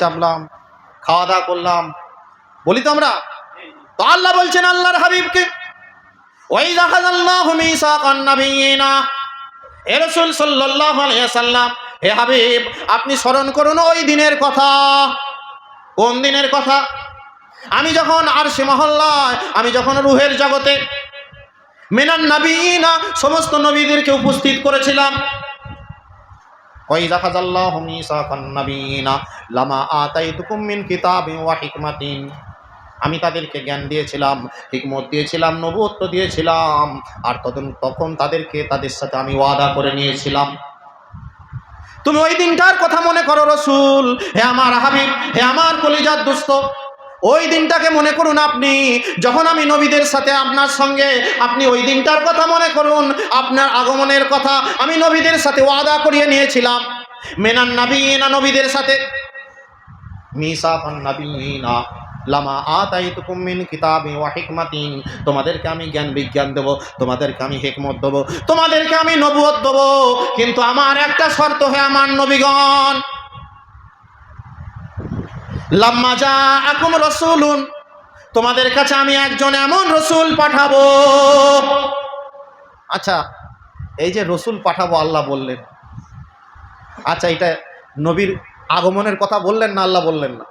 চাপলাম খাওয়া দাওয়া করলাম। বলি তো আমরা, তো আল্লাহ বলছেন আল্লাহর হাবিবকে ওই আল্লাহ মিসাকান নাবিয়িনা। এ রাসূল সাল্লাল্লাহু আলাইহি সাল্লাম হে হাবিব, আপনি স্মরণ করুন ওই দিনের কথা। কোন দিনের কথা? আমি যখন আরশে মহল্লায়, আমি যখন রুহের জগতে, মিনান নাবিয়িনা, সমস্ত নবীদেরকে উপস্থিত করেছিলাম। আমি তাদেরকে জ্ঞান দিয়েছিলাম, হিকমত দিয়েছিলাম নবত্ব দিয়েছিলাম, আর তখন তখন তাদেরকে তাদের সাথে আমি ওয়াদা করে নিয়েছিলাম। তুমি ওই দিনটার কথা মনে করো রসুল। হে আমার হাবিব, হে আমার কলিজার দোস্ত ওই দিনটাকে মনে করুন আপনি, যখন আমি নবীদের সাথে আপনার সঙ্গে, আপনি ওই দিনটার কথা মনে করুন, আপনার আগমনের কথা আমি নবীদের সাথে ওয়াদা করিয়ে নিয়েছিলাম। মেনান নাবিনা, নবীদের সাথে। মিসাফান নাবিনা লামা আতাইতুকুম মিন কিতাবি ওয়া হিকমাতিন। তোমাদেরকে আমি জ্ঞান বিজ্ঞান দেব, তোমাদেরকে আমি হিকমত দেব, তোমাদেরকে আমি নবুয়ত দেব। কিন্তু আমার একটা শর্ত হয় আমার নবীগণ। লাম্মা যা আকুম রসুলুন, তোমাদের কাছে আমি একজন এমন রসুল পাঠাবো। আচ্ছা এই যে রসুল পাঠাবো আল্লাহ বললেন। আচ্ছা এটা নবীর আগমনের কথা বললেন না আল্লাহ বললেন না?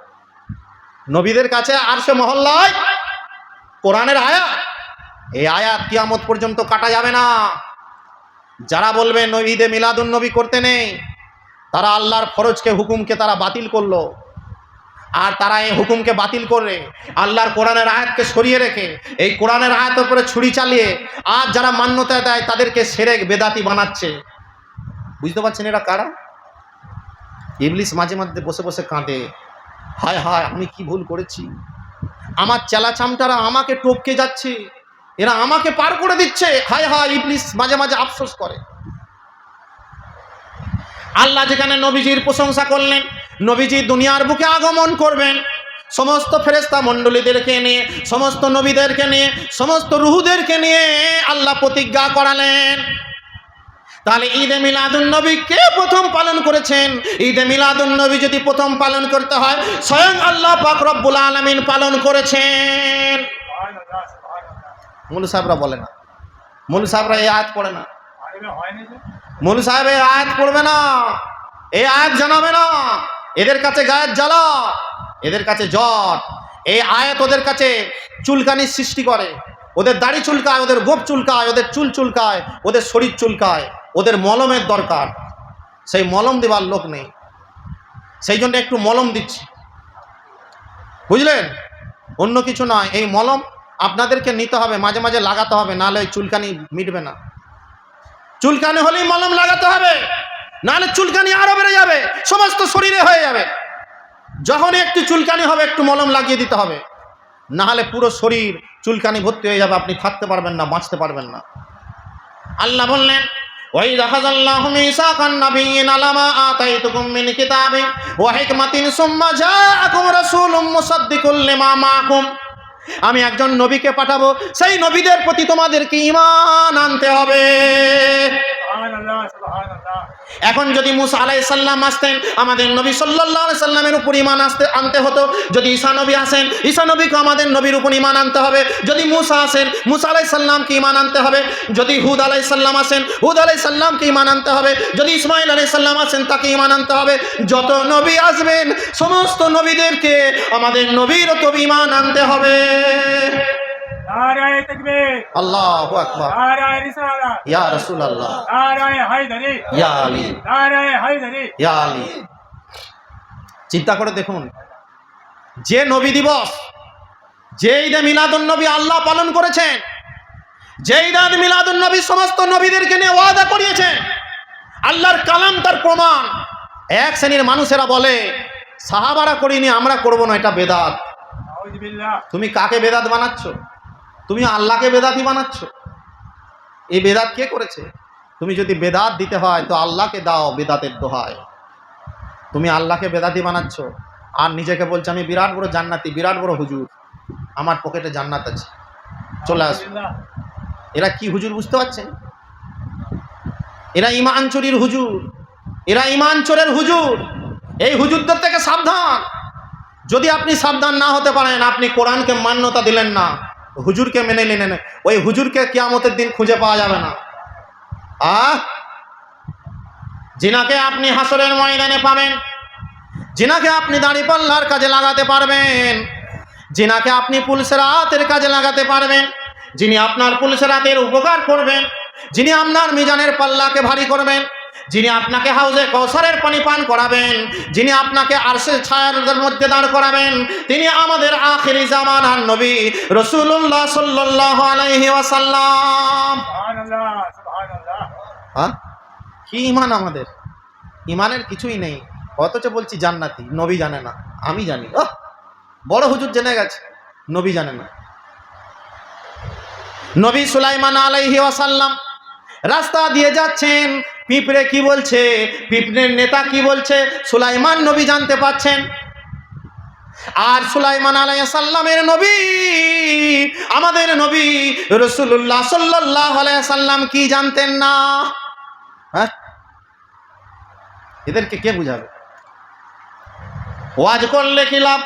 নবীদের কাছে আর সে মহল্লায় কোরআনের আয়াত, এই আয়াত কিয়ামত পর্যন্ত কাটা যাবে না। যারা বলবে নবীদে মিলাদুন নবী করতে নেই, তারা আল্লাহর ফরজকে, হুকুমকে তারা বাতিল করল। আর তারা এই হুকুমকে বাতিল করে, আল্লাহর কোরআনের আয়াতকে সরিয়ে রেখে, এই কোরআনের আয়াতের উপরে ছুরি চালিয়ে আর যারা মান্যতা দেয় তাদেরকে সেরে বেদাতি বানাচ্ছে। বুঝতে পারছেন এরা কারা? ইবলিস মাঝে মাঝে বসে বসে কাঁদে। হায় হায়, আমি কি ভুল করেছি? আমার চামটারা আমাকে টপকে যাচ্ছে। এরা আমাকে পার করে দিচ্ছে। হায় হায়, ইবলিস মাঝে মাঝে আফসোস করে। আল্লাহ যেখানে নবীজির প্রশংসা করলেন নবীজি দুনিয়ার বুকে আগমন করবেন। সমস্ত ফেরেস্তা মণ্ডলীদেরকে নিয়ে, সমস্ত নবীদেরকে নিয়ে, সমস্ত রুহুদেরকে নিয়ে আল্লাহ প্রতিজ্ঞা করালেন। তাহলে ঈদে মিলাদুন নবী কে প্রথম পালন করেছেন? ঈদে মিলাদুন নবী যদি প্রথম পালন করতে হয়, স্বয়ং আল্লাহ পাক রব্বুল আলামিন পালন করেছেন। মুলু সাহেবরা বলে না। মুলু সাহেবরা এই আয়াত পড়ে না। মুলু সাহেব এই আয়াত পড়বে না। এই আয়াত জানাবে না। এদের কাছে গায়ের জ্বালা, এদের কাছে জ্বর। এই আয়াত ওদের কাছে চুলকানির সৃষ্টি করে। ওদের দাড়ি চুলকায়, ওদের গোপ চুলকায়, ওদের চুল চুলকায়, ওদের শরীর চুলকায়, ওদের মলমের দরকার। সেই মলম দেবার লোক নেই। সেই জন্য একটু মলম দিচ্ছি। বুঝলেন? অন্য কিছু নয়। এই মলম আপনাদেরকে নিতে হবে, মাঝে মাঝে লাগাতে হবে, নাহলে চুলকানি মিটবে না। চুলকানি হলেই মলম লাগাতে হবে। নাহলে চুলকানি আরও বেড়ে যাবে, সমস্ত শরীরে হয়ে যাবে। যখনই একটু চুলকানি হবে, একটু মলম লাগিয়ে দিতে হবে। নাহলে পুরো শরীর চুলকানি ভর্তি হয়ে যাবে, আপনি থাকতে পারবেন না, বাঁচতে পারবেন না। আল্লাহ বললেন ওই রাখাজাল্লাহু মিসাকান নাবিয়িন আলামা আতাইতুকুম মিন কিতাবিন ওয়া হিকমাতিন সুম্মা জাআকুম রাসূলুম মুসাদ্দিকুল লিমা মাআকুম আমি একজন নবীকে পাঠাবো, সেই নবীদের প্রতি তোমাদেরকে ঈমান আনতে হবে। এখন যদি মুসা আলাই সাল্লাম আসতেন, আমাদের নবী সাল্লাহ সাল্লামের উপর ইমান আসতে, আনতে হতো। যদি ঈসা নবী আসেন, ঈসা নবীকে আমাদের নবীর উপর ইমান আনতে হবে। যদি মুসা আসেন, মুসা আলাই সাল্লামকে ইমান আনতে হবে। যদি হুদ আলাই সাল্লাম আসেন, হুদ আলাই সাল্লামকে ইমান আনতে হবে। যদি ইসমাইল আলাই সাল্লাম আসেন, তাকে ইমান আনতে হবে। যত নবী আসবেন, সমস্ত নবীদেরকে আমাদের নবীর তো ইমান আনতে হবে। নারায় তকবীর। আল্লাহ আকবার। নারায় রিসালাত ইয়া রসুল আল্লাহ নারায় হায়দারি। ইয়া আলী। নারায় হায়দারি। ইয়া আলী। চিন্তা করে দেখুন যে নবী দিবস যে ঈদে মিলাদুন নবী আল্লাহ পালন করেছেন যে ঈদ মিলাদুন নবী সমস্ত নবীদেরকে নিয়ে ওয়াদা করিয়েছেন আল্লাহর কালাম তার প্রমাণ। এক শ্রেণির মানুষেরা বলে সাহাবারা করিনি আমরা করব না এটা বেদাত। তুমি কাকে বেদাত বানাচ্ছ? তুমি আল্লাহকে বেদাতি বানাচ্ছ। এই বেদাত কে করেছে? তুমি যদি বেদাত দিতে হয়, তো আল্লাহকে দাও বেদাতের দোহায়। তুমি আল্লাহকে বেদাতি বানাচ্ছ। আর নিজেকে বলছো, আমি বিরাট বড় জান্নাতি, বিরাট বড় হুজুর। আমার পকেটে জান্নাত আছে। চলে আসো। এরা কি হুজুর বুঝতে পারছেন এরা ইমান চুরির হুজুর। এরা ইমান চোরের হুজুর। এই হুজুরদের থেকে সাবধান। যদি আপনি সাবধান না হতে পারেন, আপনি কোরআনকে মান্যতা দিলেন না। হুজুরকে মেনে নিলেন ওই হুজুরকে কিয়ামতের দিন খুঁজে পাওয়া যাবে না। আহ জিনাকে আপনি হাসরের ময়দানে পাবেন। জিনাকে আপনি দাঁড়িপাল্লার কাজে লাগাতে পারবেন। জিনাকে আপনি পুলসেরাতের কাজে লাগাতে পারবেন। যিনি আপনার পুলসেরাতের উপকার করবেন, যিনি আপনার মিজানের পাল্লাকে ভারী করবেন যিনি আপনাকে হাউজে কৌসারের পানি পান করাবেন যিনি আপনাকে আরশের ছায়ার মধ্যে দাঁড় করাবেন তিনি আমাদের আখিরি জামানার নবী রসুল্লাহ সাল্লাহ আলাইহি ওয়াসাল্লাম। হ্যাঁ কি ইমান আমাদের? ইমানের কিছুই নেই। অথচ বলছি জান্নাতি নবী জানে না। আমি জানি। ও বড় হুজুর জেনে গেছে নবী জানে না। নবী সুলাইমান আলাইহি ওয়াসাল্লাম রাস্তা দিয়ে যাচ্ছেন পিঁপড়ে কি বলছে? পিঁপড়ের নেতা কি বলছে? সুলাইমান নবী জানতে পাচ্ছেন। আর সুলাইমান আলাইসাল্লামের নবী, আমাদের নবী রসুল্লাহ সাল্লাহ আলাইসাল্লাম কি জানতেন না? হ্যাঁ? এদেরকে কে বুঝাবে? ওয়াজ করলে কি লাভ?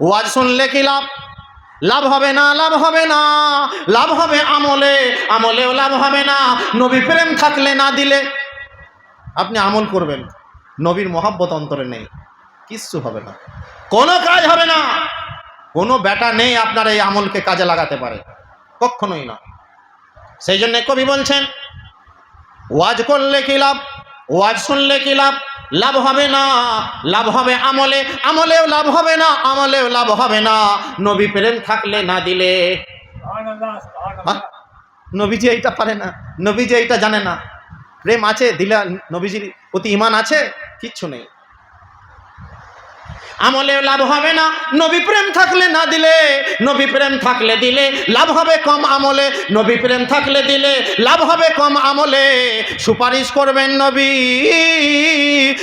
ওয়াজ শুনলে কি লাভ? লাভ হবে না, লাভ হবে না। লাভ হবে আমলে, আমলেও লাভ হবে না। নবী প্রেম থাকলে না দিলে। আপনি আমল করবেন। নবীর মহাব্বত অন্তরে নেই। কিচ্ছু হবে না। কোনো কাজ হবে না। কোনো ব্যাটা নেই আপনার এই আমলকে কাজে লাগাতে পারে। কখনোই না। সেই জন্য কবি বলছেন ওয়াজ করলে কি লাভ? ওয়াজ শুনলে কি লাভ? লাভ হবে না। লাভ হবে আমলে। আমলেও লাভ হবে না। আমলেও লাভ হবে না। নবী প্রেম থাকলে না দিলে? সুবহানাল্লাহ নবীজি এইটা পারে না। নবীজি এইটা জানে না। প্রেম আছে, দিলে নবীজির প্রতি ইমান আছে, কিচ্ছু নেই। আমলে লাভ হবে না, নবী প্রেম থাকলে না দিলে, নবী প্রেম থাকলে দিলে লাভ হবে কম আমলে, নবী প্রেম থাকলে দিলে লাভ হবে কম আমলে। সুপারিশ করবেন নবী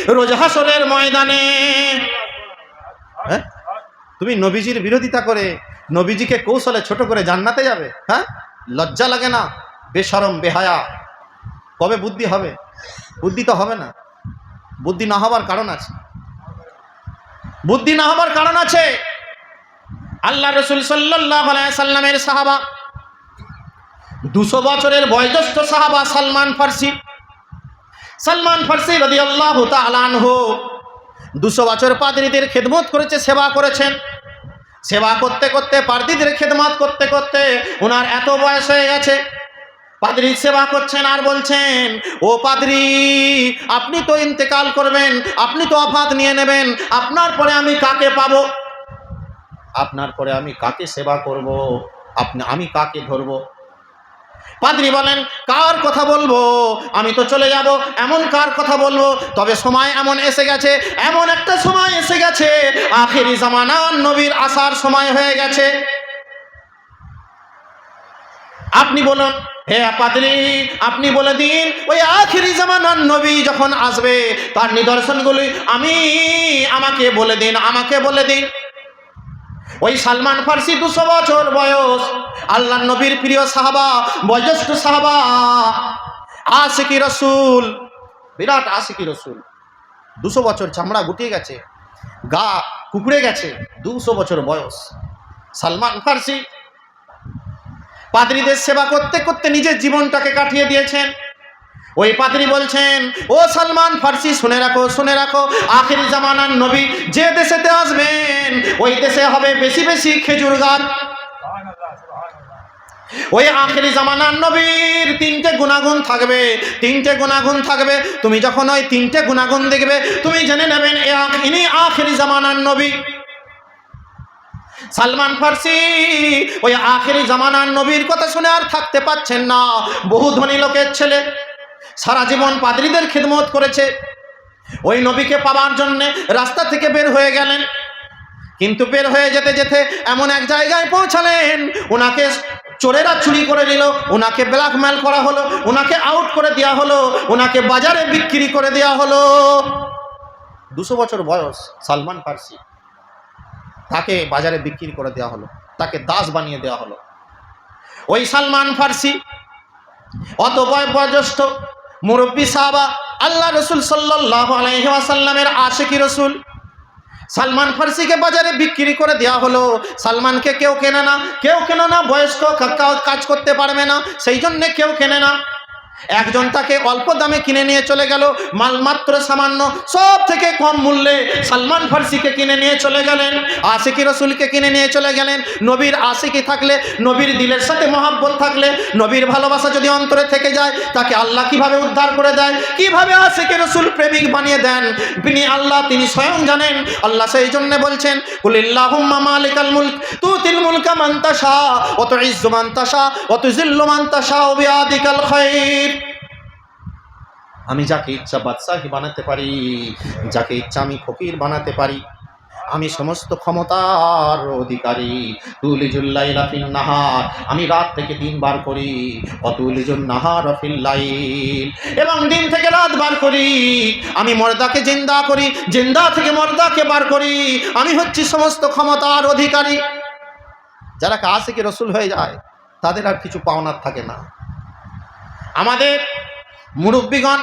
রোজ হাসরের ময়দানে। হ্যাঁ? তুমি নবীজির বিরোধিতা করে নবীজিকে কৌশলে ছোট করে জান্নাতে যাবে হ্যাঁ? লজ্জা লাগে না? বেশরম, বেহায়া। কবে বুদ্ধি হবে? বুদ্ধি তো হবে না। বুদ্ধি না হবার কারণ আছে। বুদ্ধি না হবার কারণ আছে। আল্লাহ রসুল সাল্লামের সাহাবা, দুশো বছরের বয়োজ্যেষ্ঠ সাহাবা সালমান ফার্সি। সালমান ফার্সি রদি আল্লাহ তালানহু দুশো বছর পাদ্রীদের খেদমত করেছে, সেবা করেছেন। সেবা করতে করতে পাদ্রীদের খেদমত করতে করতে ওনার এত বয়স হয়ে গেছে। পাদ্রী সেবা করছেন আর বলছেন, ও পাদ্রী, আপনি তো ইন্তেকাল করবেন, আপনি তো অফাত নিয়ে নেবেন, আপনার পরে আমি কাকে পাব? আপনার পরে আমি কাকে সেবা করব? আপনি, আমি কাকে ধরবো? পাদ্রী বলেন, কার কথা বলব? আমি তো চলে যাব, এমন কার কথা বলব? তবে সময় এমন এসে গেছে, এমন একটা সময় এসে গেছে, আখেরি জামানার নবীর আসার সময় হয়ে গেছে। আপনি বলুন, হে পাদ্রী আপনি বলে দিন, ওই আখিরি জামানার নবী যখন আসবে, তার নিদর্শনগুলি আমি আমাকে বলে দিন, আমাকে বলে দিন। ওই সালমান ফার্সি দুশো বছর বয়স আল্লাহ নবীর প্রিয় সাহাবা, বয়োজ্যেষ্ঠ সাহাবা, আশিকি রসুল, বিরাট আশিকি রসুল। দুশো বছর চামড়া গুটিয়ে গেছে, গা কুকুরে গেছে, দুশো বছর বয়স। সালমান ফার্সি পাদ্রীদের সেবা করতে করতে নিজের জীবনটাকে কাটিয়ে দিয়েছেন। ওই পাদ্রী বলছেন, ও সালমান, ফার্সি শুনে রাখো শুনে রাখো। আখির জামানার নবী যে দেশেতে আসবেন, ওই দেশে হবে বেশি বেশি খেজুর গাছ। ওই আখেরি জামানার নবীর তিনটে গুণাগুণ থাকবে, তিনটে গুণাগুণ থাকবে। তুমি যখন ওই তিনটে গুণাগুণ দেখবে, তুমি জেনে নেবেন, এ ইনি আখেরি জামানার নবী। সালমান ফার্সি, ওই আখেরি জামানার নবীর কথা শুনে আর থাকতে পাচ্ছেন না। বহু ধনী লোকের ছেলে সারা জীবন পাদ্রীদের খিদমত করেছে। ওই নবীকে পাওয়ার জন্যে রাস্তা থেকে বের হয়ে গেলেন। কিন্তু বের হয়ে যেতে যেতে এমন এক জায়গায় পৌঁছালেন। ওনাকে চোরেরা চুরি করে নিল, ওনাকে ব্ল্যাকমেল করা হলো, ওনাকে আউট করে দেওয়া হলো, ওনাকে বাজারে বিক্রি করে দেওয়া হলো। দুশো বছর বয়স সালমান ফার্সি। তাকে বাজারে বিক্রি করে দেওয়া হলো, তাকে দাস বানিয়ে দেওয়া হলো। ওই সালমান ফার্সি, অত বয় বয়োজ্যেষ্ঠ মুরব্বী সাহাবা, আল্লাহ রসুল সাল্লাহ আলহিহাসাল্লামের আশেকি রসুল, সালমান ফার্সিকে বাজারে বিক্রি করে দেওয়া হলো। সালমানকে কেউ কেনে না, কেউ কেনে না, বয়স্ক কাজ করতে পারবে না, সেই জন্যে কেউ কেনে না। একজন তাকে অল্প দামে কিনে নিয়ে চলে গেল, মালমাত্র সামান্য, সব থেকে কম মূল্যে সালমান ফার্সিকে কিনে নিয়ে চলে গেলেন, আশিকি রসুলকে কিনে নিয়ে চলে গেলেন। নবীর আশিকি থাকলে, নবীর দিলের সাথে মহাব্বত থাকলে, নবীর ভালোবাসা যদি অন্তরে থেকে যায়, তাকে আল্লাহ কীভাবে উদ্ধার করে দেয়? কীভাবে আশিকি রসুল প্রেমিক বানিয়ে দেন? তিনি আল্লাহ, তিনি স্বয়ং জানেন। আল্লাহ সেই জন্য বলছেন মালিকাল মুলক, তুতিল মুলকা মান তাশা, ওয়া তুইজ্জু মান তাশা, ওয়া তুযিল্লু বিয়াদিকাল আমি যাকে ইচ্ছা বাদশাহী বানাতে পারি, যাকে ইচ্ছা আমি ফকির বানাতে পারি। আমি সমস্ত ক্ষমতার অধিকারী। তুলিজুল্লাইলা ফিল নাহার। আমি রাত থেকে দিন বার করি। অতুলিজুল নাহার রফিল লাইল। এবং দিন থেকে রাত বার করি। আমি মর্দাকে জিন্দা করি। জিন্দা থেকে মর্দাকে বার করি। আমি হচ্ছি সমস্ত ক্ষমতার অধিকারী। যারা কাশিকে রসুল হয়ে যায়, তাদের আর কিছু পাওনার থাকে না। আমাদের মুরব্বীগণ,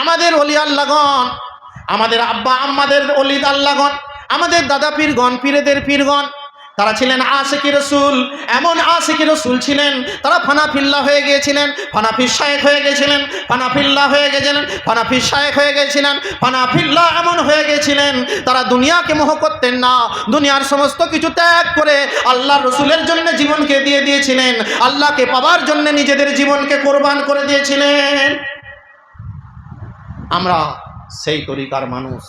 আমাদের অলি আল্লাগণ আমাদের আব্বা আম্মাদের অলিদ আল্লাগণ আমাদের দাদা পীরগণ, পীরেদের পীরগণ, তারা ছিলেন আশেকি রসুল, এমন আশেকি রসুল ছিলেন, তারা ফানাফিল্লা হয়ে গিয়েছিলেন, ফানাফির শায়েক হয়ে গেছিলেন ফানাফিল্লা হয়ে গেছিলেন ফানাফির শায়েক হয়ে গেছিলেন ফানাফিল্লা এমন হয়ে গেছিলেন তারা দুনিয়াকে মোহ করতেন না, দুনিয়ার সমস্ত কিছু ত্যাগ করে আল্লাহ রসুলের জন্য জীবনকে দিয়ে দিয়েছিলেন, আল্লাহকে পাবার জন্য নিজেদের জীবনকে কোরবান করে দিয়েছিলেন। আমরা সেই তরিকার মানুষ।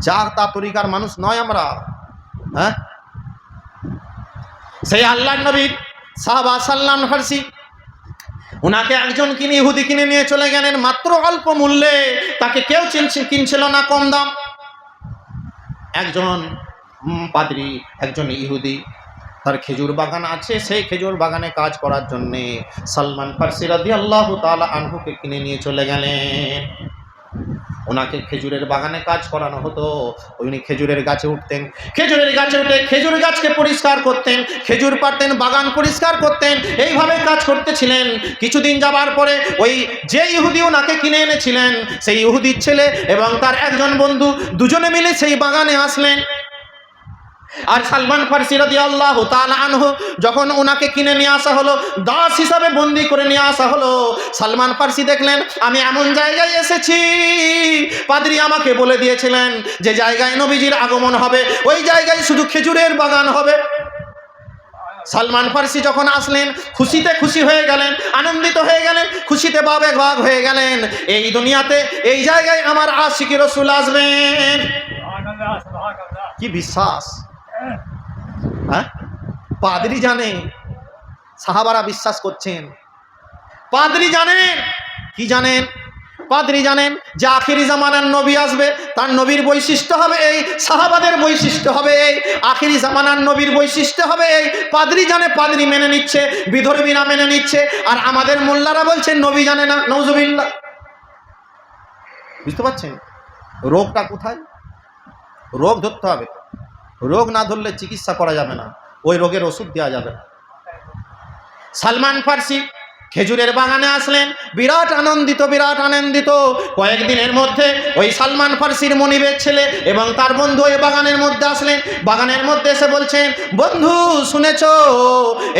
যা তা তরিকার মানুষ নয় আমরা। হ্যাঁ? সেই আল্লাহ নবীর সাহাবা সাল্লাম ফার্সি। ওনাকে একজন কিনে ইহুদি কিনে নিয়ে চলে গেলেন মাত্র অল্প মূল্যে। তাকে কেউ কিনছিল না কম দাম। একজন পাদ্রী, একজন ইহুদি। তার খেজুর বাগান আছে, সেই খেজুর বাগানে কাজ করার জন্যে সালমান ফার্সি রাদি আল্লাহ তালা আনহুকে কিনে নিয়ে চলে গেলেন। ওনাকে খেজুরের বাগানে কাজ করানো হতো। উনি খেজুরের গাছে উঠতেন, খেজুরের গাছে উঠে খেজুর গাছকে পরিষ্কার করতেন, খেজুর পারতেন বাগান পরিষ্কার করতেন, এইভাবে কাজ করতেছিলেন। কিছুদিন যাবার পরে ওই যে ইহুদি ওনাকে কিনে এনেছিলেন, সেই ইহুদির ছেলে এবং তার একজন বন্ধু দুজনে মিলে সেই বাগানে আসলেন। আর সালমান ফার্সি রাদি আল্লাহ আনহু যখন ওনাকে কিনে নিয়ে আসা হলো, দাস হিসাবে বন্দি করে নিয়ে আসা হলো, সালমান ফার্সি দেখলেন, আমি এমন জায়গায় এসেছি। পাদ্রি আমাকে বলে দিয়েছিলেন যে জায়গায় নবীজির আগমন হবে, ওই জায়গায় শুধু খেজুরের বাগান হবে। সালমান ফার্সি যখন আসলেন, খুশিতে খুশি হয়ে গেলেন, আনন্দিত হয়ে গেলেন, খুশিতে বাবে ভাগ হয়ে গেলেন, এই দুনিয়াতে, এই জায়গায় আমার আশিকি রসুল আসবেন. কি বিশ্বাস! হ্যাঁ? পাদরি জানে, সাহাবারা বিশ্বাস করছেন। পাদরি জানেন? কি জানেন? পাদরি জানেন যে আখিরি জামানার নবী আসবে, তার নবীর বৈশিষ্ট্য হবে এই, সাহাবাদের বৈশিষ্ট্য হবে এই, আখিরি জামানার নবীর বৈশিষ্ট্য হবে এই। পাদরি জানে, পাদরি মেনে নিচ্ছে, বিধর্মীরা মেনে নিচ্ছে, আর আমাদের মোল্লারা বলছেন, নবী জানে না নৌজবিল্লা বুঝতে পারছেন? রোগটা কোথায়? রোগ ধরতে হবে। রোগ না ধরলে চিকিৎসা করা যাবে না। ওই রোগের ওষুধ দেওয়া যাবে না। সালমান ফার্সি খেজুরের বাগানে আসলেন, বিরাট আনন্দিত বিরাট আনন্দিত। কয়েকদিনের মধ্যে ওই সালমান ফার্সির মনিবের ছেলে এবং তার বন্ধু ওই বাগানের মধ্যে আসলেন। বাগানের মধ্যে এসে বলছেন, বন্ধু, শুনেছ?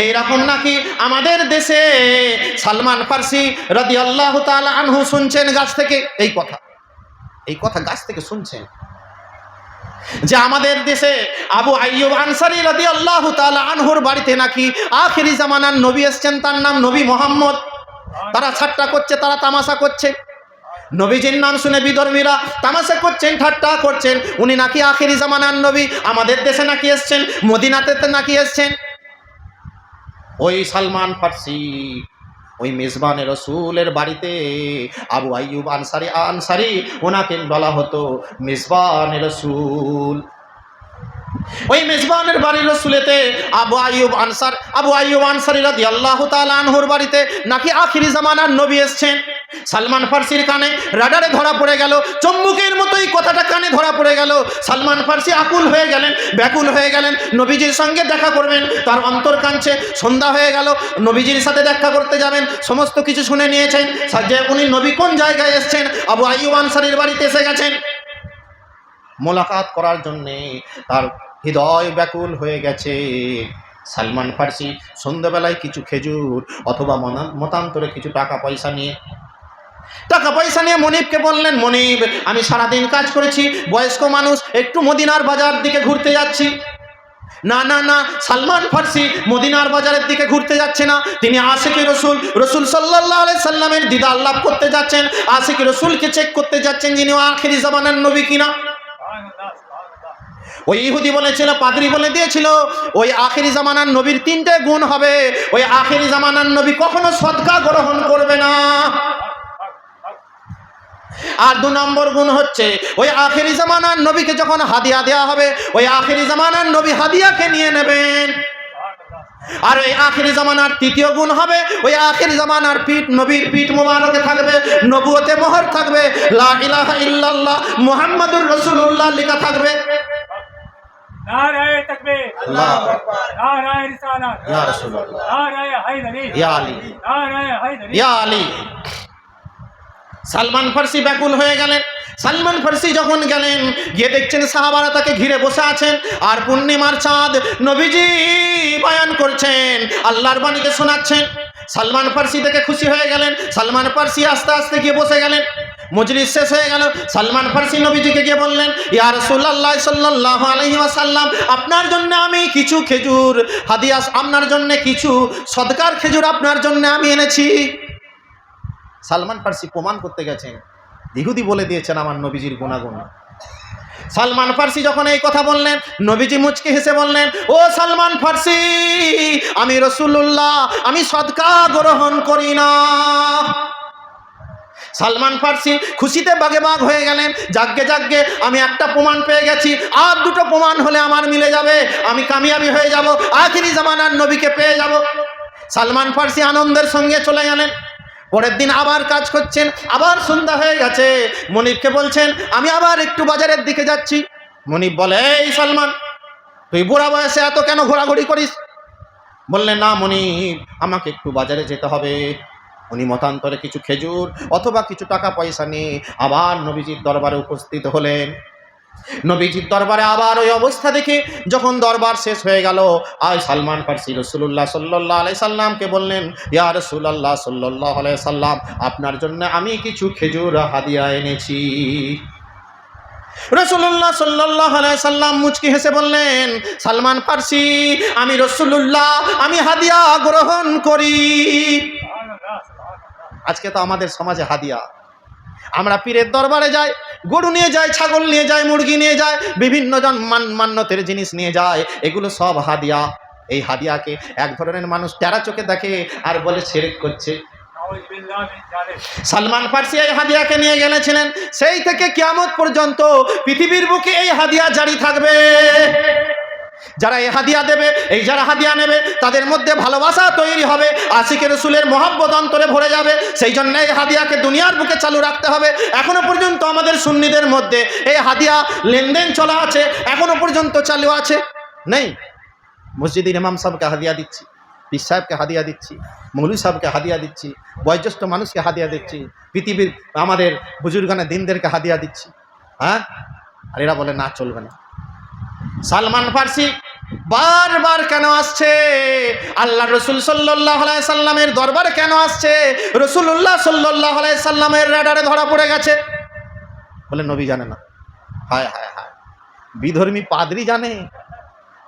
এইরকম নাকি আমাদের দেশে সালমান ফার্সি রদি আল্লাহ আনহু শুনছেন গাছ থেকে? এই কথা। এই কথা গাছ থেকে শুনছেন? যে আমাদের দেশে আবু আইয়ুব আনসারি রাদি আল্লাহ আনহুর বাড়িতে নাকি আখেরি জামানার নবী এসছেন, তার নাম নবী মোহাম্মদ। তারা ঠাট্টা করছে, তারা তামাশা করছে। নবীজির নাম শুনে বিধর্মীরা তামাশা করছেন, ঠাট্টা করছেন। উনি নাকি আখেরি জামানার নবী, আমাদের দেশে নাকি এসছেন, মদিনাতে নাকি এসছেন। ওই সালমান ফার্সি। ওই মেজবান রসুলের বাড়িতে আবু আইয়ুব আনসারি আনসারি ওনাকে বলা হতো মেজবান রসুল। ওই মেজবানের বাড়ির রসুলেতে আবু আইব আনসার, আবু আইব আনসারি রাজি আল্লাহ আনহুর বাড়িতে নাকি আখিরি জামানার নবী এসছেন। সালমান ফার্সির কানে রাডারে ধরা পড়ে গেল, চম্বুকের মতোই কথাটা কানে ধরা পড়ে গেল। সালমান ফার্সি আকুল হয়ে গেলেন, ব্যাকুল হয়ে গেলেন, নবীজির সঙ্গে দেখা করবেন। তার অন্তর কাঁদছে, সন্ধ্যা হয়ে গেল, নবীজির সাথে দেখা করতে যাবেন, সমস্ত কিছু শুনে নিয়েছেন। যে উনি নবী কোন জায়গায় এসছেন? আবু আইয়ুব আনসারির বাড়িতে এসে গেছেন। মোলাকাত করার জন্যে তার হৃদয় ব্যাকুল হয়ে গেছে। সালমান ফার্সি সন্ধ্যাবেলায় কিছু খেজুর অথবা মতান্তরে কিছু টাকা পয়সা নিয়ে টাকা পয়সা নিয়ে মনিবকে বললেন, মনিব, আমি সারাদিন কাজ করেছি, বয়স্ক মানুষ, একটু মদিনার বাজার দিকে ঘুরতে যাচ্ছি। না না না, সালমান ফার্সি মদিনার বাজারের দিকে ঘুরতে যাচ্ছে না। তিনি আশেকি রসুল রসুল সাল্লাহ আলি সাল্লামের দিদার লাভ করতে যাচ্ছেন। আশেকি রসুলকে চেক করতে যাচ্ছেন যিনি আখেরি জামানের নবী কিনা? ওই ইহুদি বলেছিল, পাদরি বলে দিয়েছিল, ওই আখেরি জামানার নবীর তিনটে গুণ হবে। ওই আখেরি জামানার নবী কখনো সদকা গ্রহণ করবে না। আর দু নম্বর গুণ হচ্ছে ওই আখেরি জামানার নবীকে যখন হাদিয়া দেওয়া হবে ওই আখেরি জামানার নবী হাদিয়াকে নিয়ে নেবেন। আর ওই আখেরি জামানার তৃতীয় গুণ হবে ওই আখের জামানার পিঠ নবীর পিঠ মোবারকে থাকবে নবুয়তে মোহর থাকবে লা ইলাহা ইল্লাল্লাহ মুহাম্মাদুর রাসূলুল্লাহ লেখা থাকবে। আলী। সালমান ফার্সি ব্যাকুল হয়ে গেলেন। সালমান ফার্সি যখন গেলেন, গিয়ে দেখছেন সাহাবারা তাকে ঘিরে বসে আছেন আর পূর্ণিমার চাঁদ নবীজি বয়ান করছেন, আল্লাহর বাণীকে শোনাচ্ছেন। সালমান ফার্সি দেখে খুশি হয়ে গেলেন। সালমান ফার্সি আস্তে আস্তে গিয়ে বসে গেলেন। মজলিস শেষ হয়ে গেল। সালমান ফার্সি নবীজিকে গিয়ে বললেন, ইয়া রাসূলুল্লাহ সাল্লাল্লাহু আলাইহি ওয়াসাল্লাম, আপনার জন্য আমি কিছু খেজুর হাদিয়াস আপনার জন্য কিছু সদকার খেজুর আপনার জন্য আমি এনেছি। সালমান ফার্সি প্রমাণ করতে গেছেন। ইহুদি বলে দিয়েছেন আমার নবীজির গুণাগুণ। সালমান ফার্সি যখন এই কথা বললেন, নবীজি মুচকে হেসে বললেন, ও সালমান ফার্সি, আমি রসুল্লাহ আমি সদকা গ্রহণ করি না। সালমান ফার্সি খুশিতে বাগে বাগ হয়ে গেলেন, যাগ্গে যাগ্গে, আমি একটা প্রমাণ পেয়ে গেছি, আর দুটো প্রমাণ হলে আমার মিলে যাবে, আমি কামিয়াবি হয়ে যাব, আখিরি জামানার নবীকে পেয়ে যাব। সালমান ফার্সি আনন্দের সঙ্গে চলে গেলেন। পরের দিন আবার কাজ করছেন, আবার সন্ধ্যা হয়ে গেছে। মনিবকে বলছেন, আমি আবার একটু বাজারের দিকে যাচ্ছি। মনিব বলে, এই সালমান, তুই বুড়া বয়সে এত কেন ঘোরাঘুরি করিস? বললেন, না মনিব, আমাকে একটু বাজারে যেতে হবে। উনি মতান্তরে কিছু খেজুর অথবা কিছু টাকা পয়সা নিয়ে আবার নবীজির দরবারে উপস্থিত হলেন। নবীজির দরবারে আবার ওই অবস্থা দেখে যখন দরবার শেষ হয়ে গেল, আয় সালমান ফার্সি রসুল্লাহ সাল্লাহ আলাই সাল্লামকে বললেন, ইয়া রসুল্লাহ সাল্লাহ আলাই সাল্লাম, আপনার জন্য আমি কিছু খেজুর হাদিয়া এনেছি। রসুল্লাহ সাল্লাহ সাল্লাম মুচকি হেসে বললেন, সালমান ফার্সি, আমি রসুল্লাহ আমি হাদিয়া গ্রহণ করি। আজকে তো আমাদের সমাজে হাদিয়া। আমরা পীরের দরবারে যাই, গরু নিয়ে যায় ছাগল নিয়ে যায় মুরগি নিয়ে যায় বিভিন্ন জন মান মান্যতের জিনিস নিয়ে যায় এগুলো সব হাদিয়া। এই হাদিয়াকে এক ধরনের মানুষ টেরা চোখে দেখে আর বলে সেরেক করছে। সালমান ফার্সি এই হাদিয়াকে নিয়ে গেলেছিলেন। সেই থেকে কিয়ামত পর্যন্ত পৃথিবীর বুকে এই হাদিয়া জারি থাকবে। যারা এই হাদিয়া দেবে, এই যারা হাদিয়া নেবে, তাদের মধ্যে ভালোবাসা তৈরি হবে, আশিকের রসুলের মহাব্বত অন্তরে ভরে যাবে, সেই জন্য এই হাদিয়াকে দুনিয়ার বুকে চালু রাখতে হবে। এখনও পর্যন্ত আমাদের সুন্নিদের মধ্যে এই হাদিয়া লেনদেন চলা আছে, এখনও পর্যন্ত চালু আছে। নেই। মসজিদের ইমাম সাহেবকে হাদিয়া দিচ্ছি, পীর সাহেবকে হাদিয়া দিচ্ছি, মৌলী সাহেবকে হাদিয়া দিচ্ছি, বয়োজ্যেষ্ঠ মানুষকে হাদিয়া দিচ্ছি, পৃথিবীর আমাদের বুজুর্গানের দিনদেরকে হাদিয়া দিচ্ছি। হ্যাঁ? আর এরা বলে, না, চলবে না। সালমান ফার্সি বারবার কেন আসছে? আল্লাহ রসুল সাল্লাহ সাল্লামের দরবারে কেন আসছে? রসুল্লাহ সাল্লাহ সাল্লামের রেডারে ধরা পড়ে গেছে। বলে নবী জানে না। হায় হায় হায়। বিধর্মী পাদরি জানে।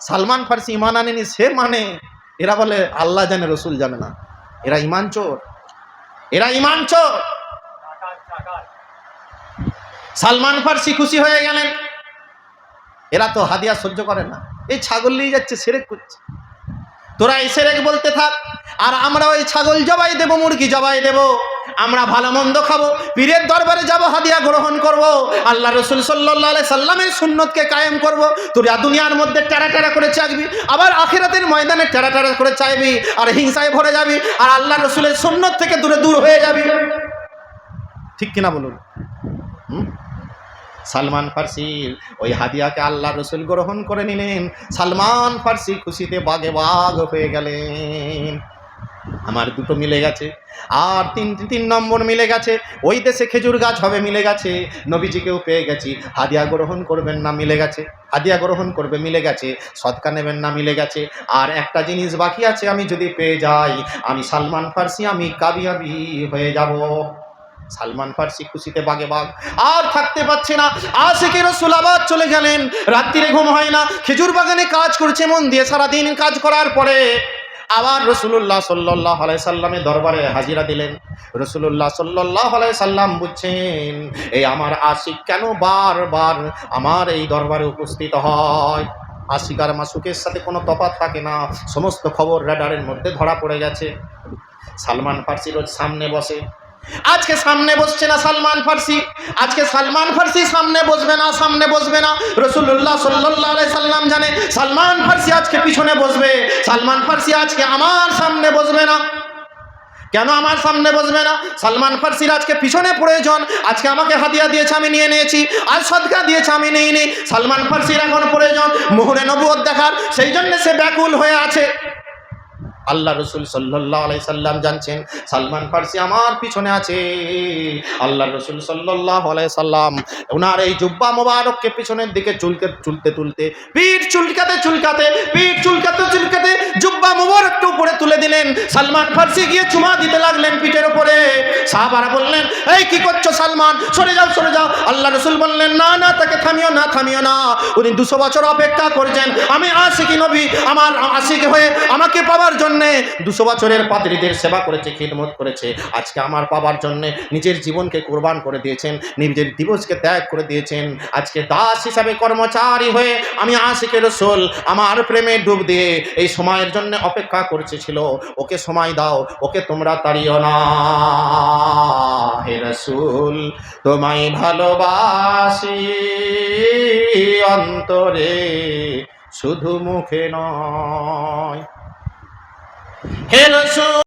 সালমান ফার্সি ইমান আনেনি, সে মানে। এরা বলে, আল্লাহ জানে, রসুল জানে না। এরা ইমান চোর। এরা ইমান চোর। সালমান ফার্সি খুশি হয়ে গেলেন। এরা তো হাদিয়া সহ্য করে না। এই ছাগল নিয়ে যাচ্ছে, সেরেক করছে। তোরা এই সেরেক বলতে থাক, আর আমরা ওই ছাগল জবাই দেব, মুরগি জবাই দেব। আমরা ভালো মন্দ খাব, পীরের দরবারে যাব, হাদিয়া গ্রহণ করব। আল্লাহ রসুল সাল্লাহ সাল্লামের সুন্নতকে কায়েম করব। তোরা দুনিয়ার মধ্যে টেরা টেরা করে চাকবি আবার আখিরাতের ময়দানে টেরা টেরা করে চাইবি, আর হিংসায় ভরে যাবি, আর আল্লাহ রসুলের সুন্নত থেকে দূরে দূর হয়ে যাবি। ঠিক কিনা বলুন? সালমান ফার্সির ওই হাদিয়াকে আল্লাহ রসুল গ্রহণ করে নিলেন। সালমান ফার্সি খুশিতে বাগে বাঘ হয়ে গেলেন। আমার দুটো মিলে গেছে, আর তিন তিন নম্বর মিলে গেছে। ওই দেশে খেজুর গাছ হবে, মিলে গেছে। নবীজিকেও পেয়ে গেছি। হাদিয়া গ্রহণ করবেন না, মিলে গেছে। হাদিয়া গ্রহণ করবে, মিলে গেছে। সৎকা নেবেন না, মিলে গেছে। আর একটা জিনিস বাকি আছে, আমি যদি পেয়ে যাই, আমি সালমান ফার্সি, আমি কাবিয়াবি হয়ে যাব। সালমান ফার্সি খুশিতে বাগে বাঘ আর থাকতে পারছে না। আশিকে রসুল আবার চলে গেলেন। রাত্রিরে ঘুম হয় না। খেজুর বাগানে কাজ করছে, মন দিয়ে সারাদিন কাজ করার পরে আবার রসুল্লাহ সাল্লাহ আলাই সাল্লামের দরবারে হাজিরা দিলেন। রসুল্লাহ সাল্লাহ আলাই সাল্লাম বুঝছেন, এই আমার আশিক কেন বারবার আমার এই দরবারে উপস্থিত হয়? আশিক আর মাসুকের সাথে কোনো তফাৎ থাকে না। সমস্ত খবর রেডারের মধ্যে ধরা পড়ে গেছে। সালমান ফার্সি রোজ সামনে বসে। আজকে সামনে বসছে না সালমান ফার্সি। আজকে সালমান ফার্সি সামনে বসবে না, সামনে বসবে না। রসুল্লাহ সাল্লাম জানে, সালমান ফার্সি আজকে পিছনে বসবে। সালমান ফার্সি আজকে আমার সামনে বসবে না। কেন আমার সামনে বসবে না? সালমান ফার্সির আজকে পিছনে প্রয়োজন। আজকে আমাকে হাতিয়া দিয়েছে, আমি নিয়ে নিয়েছি। আর সদকা দিয়েছে, আমি নিয়ে নিই সালমান ফার্সির এখন প্রয়োজন। মোহরে নবুয়ত দেখার সেই জন্য সে ব্যাকুল হয়ে আছে। আল্লাহ রসুল সাল্লাহ আলাই সাল্লাম জানছেন, সালমান ফার্সি আমার পিছনে আছে। আল্লাহ রসুল সাল্লাহ আলাই সাল্লাম ওনার এই জুব্বা মোবারককে পিছনের দিকে চুলকে চুলতে তুলতে, পিঠ চুলকাতে চুলকাতে, পিঠ চুলকাতে চুলকাতে জুব্বা মোবারকটা উপরে তুলে দিলেন। সালমান ফার্সি গিয়ে চুমা দিতে লাগলেন পিঠের উপরে। সাহাবারা বললেন, এই কি করছ সালমান? সরে যাও সরে যাও। আল্লাহ রসুল বললেন, না না, তাকে থামিও না থামিও না। উনি দুশো বছর অপেক্ষা করছেন। আমি আশিকি নবী, আমার আশিক হয়ে আমাকে পাওয়ার জন্যে দুশো বছরের পাত্রীদের সেবা করেছে, খিদমত করেছে। আজকে আমার পাওয়ার জন্যে নিজের জীবনকে কোরবান করে দিয়েছেন, নিজের দিবসকে ত্যাগ করে দিয়েছেন। আজকে দাস হিসাবে কর্মচারী হয়ে আমি আশিকের রসুল, আমার প্রেমে ডুব দিয়ে এই সময়ের জন্য অপেক্ষা করতেছিল ওকে সময় দাও, ওকে তোমরা তাড়িও না। হে রসুল, তোমায় ভালোবাসি অন্তরে, শুধু মুখে নয়। হে রসুল